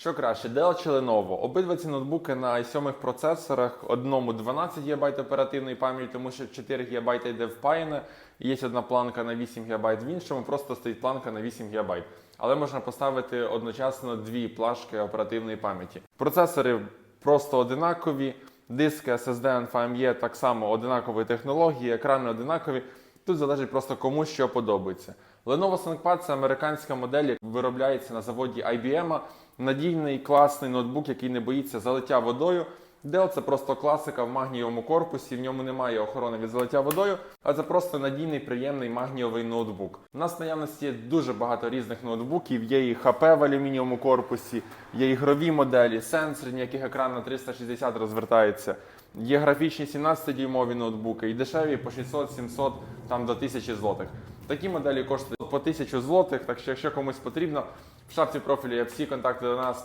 Що краще, Dell чи Lenovo? Обидва ці ноутбуки на i7 процесорах, одному 12 ГБ оперативної пам'яті, тому що 4 ГБ йде впаяне, є одна планка на 8 ГБ, в іншому просто стоїть планка на 8 ГБ. Але можна поставити одночасно дві плашки оперативної пам'яті. Процесори просто одинакові, диски SSD NVMe так само одинакової технології, екрани одинакові. Тут залежить просто кому що подобається. Lenovo ThinkPad – це американська модель, яка виробляється на заводі IBM. Надійний, класний ноутбук, який не боїться залиття водою. Dell – це просто класика в магнієвому корпусі, в ньому немає охорони від залиття водою, а це просто надійний, приємний магнієвий ноутбук. У нас в наявності є дуже багато різних ноутбуків. Є і HP в алюмінієвому корпусі, є ігрові моделі, сенсорні, яких екран на 360 розвертається. Є графічні 17-дюймові ноутбуки, і дешеві по 600-700 там до 1000 злотих. Такі моделі коштують по 1000 злотих, так що якщо комусь потрібно, в шапці профілю є всі контакти до нас.